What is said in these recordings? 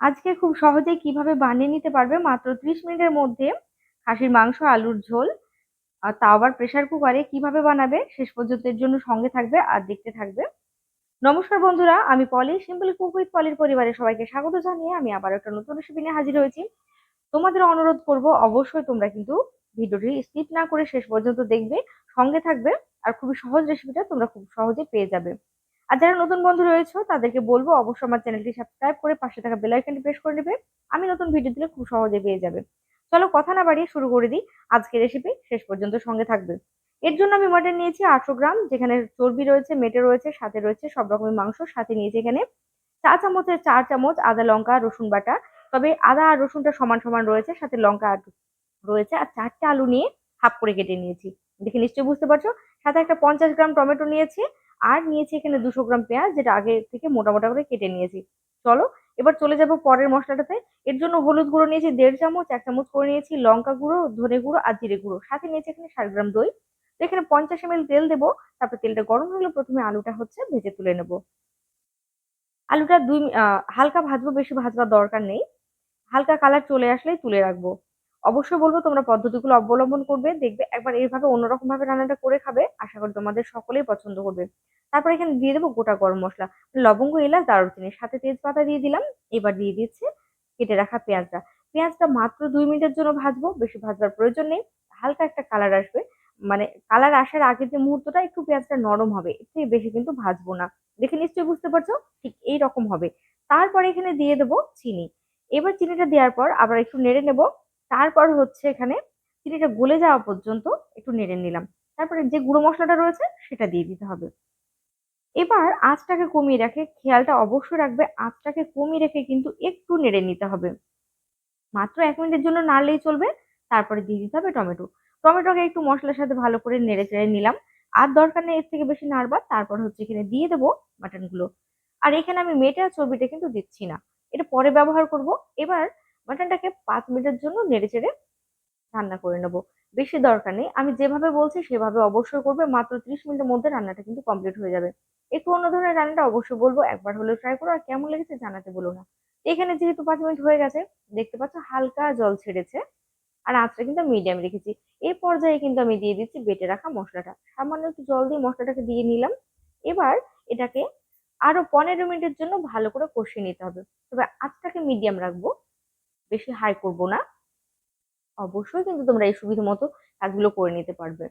আজকে খুব সহজেই কীভাবে বানিয়ে নিতে পারবে? মাত্র ৩০ মিনিটের মধ্যে খাসির মাংস, আলুর ঝোল, আর তাও আবার প্রেসার কুকারে কীভাবে বানাবে? শেষ পর্যন্তের জন্য সঙ্গে থাকবে আর দেখতে থাকবে। নমস্কার বন্ধুরা, আমি পলি সিম্পল কুক উইথ পলির পরিবারের সবাইকে স্বাগত জানিয়ে আমি আবার একটা নতুন রেসিপি নিয়ে হাজির হয়েছি। তোমাদের অনুরোধ করব, অবশ্যই তোমরা কিন্তু ভিডিওটি স্কিপ না করে শেষ পর্যন্ত দেখবে, সঙ্গে থাকবে, আর খুবই সহজ রেসিপিটা তোমরা খুব সহজে পেয়ে যাবে। আর যারা নতুন বন্ধু রয়েছে, তাদেরকে বলব অবশ্যই আমার চ্যানেলটি সাবস্ক্রাইব করে পাশে থাকা বেল আইকনটি প্রেস করে নেবে। আমি নতুন ভিডিও দিলে খুব সহজে পেয়ে যাবে। চলো কথা না বাড়িয়ে শুরু করে দিই। আজকের রেসিপি শেষ পর্যন্ত সঙ্গে থাকবে। এর জন্য আমি মাটন নিয়েছি আটশো গ্রাম, যেখানে চর্বি রয়েছে, মেটে রয়েছে, সাথে রয়েছে সব রকমের মাংস। সাথে নিয়েছি এখানে চা চামচের চার চামচ আদা লঙ্কা, রসুন বাটা। তবে আদা আর রসুনটা সমান সমান রয়েছে, সাথে লঙ্কা রয়েছে, আর চারটে আলু নিয়ে হাফ করে কেটে নিয়েছি। দেখে নিশ্চয়ই বুঝতে পারছ? সাথে একটা পঞ্চাশ গ্রাম টমেটো নিয়েছি। আর নিয়েছি এখানে দুশো গ্রাম পেঁয়াজ, যেটা আগে থেকে মোটা করে কেটে নিয়েছি। চলো, এবার চলে যাব পরের মশলাটাতে। এর জন্য হলুদ গুঁড়ো নিয়েছি, দেড় চামচ, এক চামচ করে নিয়েছি লঙ্কা গুঁড়ো, ধনে গুঁড়ো আর জিরে গুঁড়ো। সাথে নিয়েছি এখানে ষাট গ্রাম দই। তো এখানে পঞ্চাশ এম তেল দেবো, তারপর তেলটা গরম হলে প্রথমে আলুটা হচ্ছে ভেজে তুলে নেব। আলুটা দুই হালকা ভাজবো, বেশি ভাজবার দরকার নেই। হালকা কালার চলে আসলেই তুলে রাখব। অবশ্যই বলব তোমরা পদ্ধতিগুলো অবলম্বন করবে, দেখবে একবার এইভাবে অন্যরকম ভাবে রান্নাটা করে খাবে, আশা করি তোমাদের সকলেই পছন্দ করবে। তারপর এখানে দিয়ে দেবো গোটা গরম মশলা, লবঙ্গ, এলাচ দারুচিনি সাথে তেজপাতা দিয়ে দিলাম, এবার দিয়ে দিচ্ছে কেটে রাখা পেঁয়াজটা। পেঁয়াজটা মাত্র দুই মিনিটের জন্য ভাজবো, বেশি ভাজবার প্রয়োজন নেই, হালকা একটা কালার আসবে। মানে কালার আসার আগে যে মুহূর্তটা, একটু পেঁয়াজটা নরম হবে, এর বেশি কিন্তু ভাজবো না। দেখে নিশ্চয়ই বুঝতে পারছ, ঠিক এই রকম হবে। তারপরে এখানে দিয়ে দেবো চিনি। এবার চিনিটা দেওয়ার পর আবার একটু নেড়ে নেব তারপর হচ্ছে এখানে চিনিটা গলে যাওয়া পর্যন্ত একটু নেড়ে নিলাম। তারপরে যে গুঁড়ো মশলাটা রয়েছে সেটা দিয়ে দিতে হবে। এবার আঁচটাকে কমিয়ে রাখে, খেয়ালটা অবশ্যই রাখবে, আঁচটাকে কমিয়ে রেখে কিন্তু একটু নেড়ে নিতে হবে। মাত্র এক মিনিটের জন্য নাড়লেই চলবে, তারপরে দিয়ে দিতে হবে টমেটো। টমেটোকে একটু মশলার সাথে ভালো করে নেড়ে চেড়ে নিলাম। আর দরকার নেই এর থেকে বেশি নাড়বার, তারপর হচ্ছে এখানে দিয়ে দেবো মাটনগুলো। আর এখানে আমি মেটে আর চর্বিটা কিন্তু দিচ্ছি না। এটা পরে ব্যবহার করব। এবার মাটনটাকে পাঁচ মিনিটের জন্য নেড়ে চেড়ে রান্না করে নেব। বেশি দরকার নেই। আমি যেভাবে বলছি সেভাবে অবশ্যই করবে। মাত্র ত্রিশ মিনিটের মধ্যে রান্নাটা কিন্তু কমপ্লিট হয়ে যাবে। একটু অন্য ধরনের রান্নাটা অবশ্যই বলব। একবার হলেও ট্রাই করো। আর কেমন লেগেছে জানাতে বলো না। এখানে যেহেতু পাঁচ মিনিট হয়ে গেছে, দেখতে পাচ্ছ হালকা জল ছেড়েছে। আর আঁচটা কিন্তু মিডিয়াম রেখেছি। এই পর্যায়ে কিন্তু আমি দিয়ে দিচ্ছি বেটে রাখা মশলাটা। সামান্য একটু জল দিয়ে মশলাটাকে দিয়ে নিলাম। এবার এটাকে আরও পনেরো মিনিটের জন্য ভালো করে কষিয়ে নিতে হবে। তবে আঁচটাকে মিডিয়াম রাখব। বেশি হাই করব না। অবশ্যই কিন্তু তোমরা এই সুবিধা মতো কাজগুলো করে নিতে পারবে।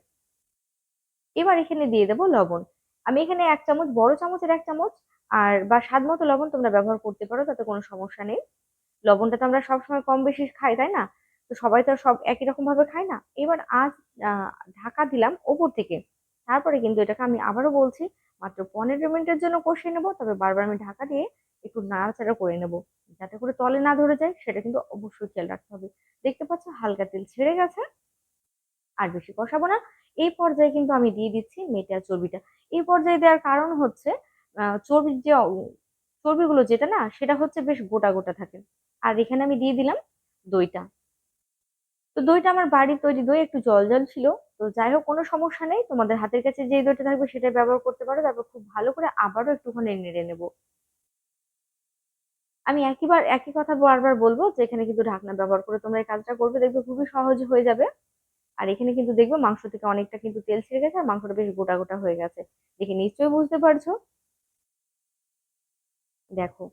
এবার এখানে দিয়ে দেবো লবণ। আমি এখানে এক চামচ, বড় চামচের এক চামচ আর বা স্বাদ মতো লবণ তোমরা ব্যবহার করতে পারো, তাতে কোনো সমস্যা নেই। লবণটা তো আমরা সবসময় কম বেশি খাই, তাই না? তো সবাই তো সব একই রকম ভাবে খায় না। এবার আজ ঢাকা দিলাম ওপর থেকে। তারপরে কিন্তু এটাকে আমি আবারও বলছি, মাত্র পনেরো মিনিটের জন্য কষিয়ে নেব। তবে বারবার আমি ঢাকা দিয়ে একটু নাড়াচাড়া করে নেব। যাতে করে তলে না ধরে যায়, সেটা কিন্তু অবশ্যই খেয়াল রাখতে হবে। দেখতে পাচ্ছ হালকা তেল ছেড়ে গেছে। আর বেশি কষাবো না। এই পর্যায়ে কিন্তু আমি দিয়ে দিচ্ছি মেটা চর্বিটা। এই পর্যায়ে দেওয়ার কারণ হচ্ছে চর্বির যে চর্বিগুলো যেটা না, সেটা হচ্ছে বেশ গোটা গোটা থাকে। আর এখানে আমি দিয়ে দিলাম দইটা। তো দইটা আমার বাড়ির তৈরি দই, একটু জল জল ছিল। তো যাই হোক, কোনো সমস্যা নেই। তোমাদের হাতের কাছে যে দইটা থাকবে সেটা ব্যবহার করতে পারো। তারপর খুব ভালো করে আবারও একটুখানি নেড়ে নেব। আমি একইবার একই কথা বারবার বলব যে, এখানে কিন্তু ঢাকনা ব্যবহার করে তোমরা এই কাজটা করবে। দেখবে খুবই সহজ হয়ে যাবে। আর এখানে কিন্তু দেখবে মাংস থেকে অনেকটা কিন্তু তেল ছেড়ে গেছে আর মাংসটা বেশ গোটা গোটা হয়ে গেছে। দেখে নিশ্চয়ই বুঝতে পারছ? দেখো।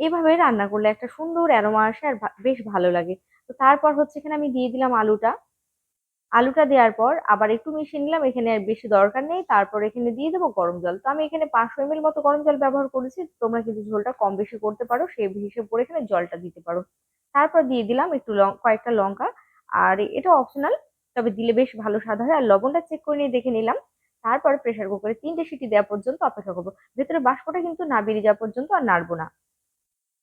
এভাবে রান্না করলে একটা সুন্দর অ্যারোমা আসে আর বেশ ভালো লাগে। তো তারপর হচ্ছে এখানে আমি দিয়ে দিলাম আলুটা। আলুটা দেওয়ার পর আবার একটু মিশিয়ে নিলাম। এখানে আর বেশি দরকার নেই। তারপর এখানে দিয়ে দেবো গরম জল। তো আমি এখানে পাঁচশো এম মতো গরম জল ব্যবহার করেছি। তোমরা কিন্তু ঝোলটা কম বেশি করতে পারো। সেই হিসেব করে এখানে জলটা দিতে পারো। তারপর দিয়ে দিলাম একটু কয়েকটা লঙ্কা। আর এটা অপশনাল তবে দিলে বেশ ভালো স্বাদ হয়। আর লবণটা চেক করে নিয়ে দেখে নিলাম। তারপর প্রেশার কুকারে তিনটে সিটি দেওয়া পর্যন্ত অপেক্ষা করব। ভেতরে বাষ্পটা কিন্তু না বেরিয়ে যাওয়া পর্যন্ত আর নাড়বো না।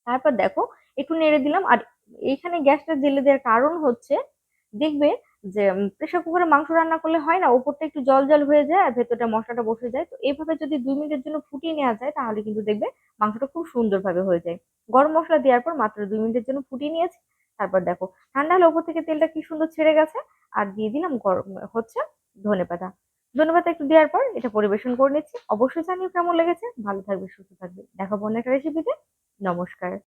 তারপর দেখো, একটু নেড়ে দিলাম। আর এইখানে গ্যাসটা জেলে দেওয়ার কারণ হচ্ছে, দেখবে যে প্রেশার কুকারে মাংস রান্না করলে হয় না, ওপরটা একটু জল জল হয়ে যায় আর ভেতরটা মশলাটা বসে যায়। তো এইভাবে যদি দুই মিনিটের জন্য ফুটিয়ে নেওয়া যায়, তাহলে কিন্তু দেখবে মাংসটা খুব সুন্দরভাবে হয়ে যায়। গরম মশলা দেওয়ার পর মাত্র দুই মিনিটের জন্য ফুটিয়ে নিয়েছি। তারপর দেখো, ঠান্ডা হলে ওপর থেকে তেলটা কি সুন্দর ছেড়ে গেছে। আর দিয়ে দিলাম গরম, হচ্ছে ধনে পাতা। ধনে পাতা একটু দেওয়ার পর এটা পরিবেশন করে নিচ্ছি। অবশ্যই জানিও কেমন লেগেছে। ভালো থাকবে, সুস্থ থাকবে। দেখাবো অন্য একটা রেসিপিতে নমস্কার।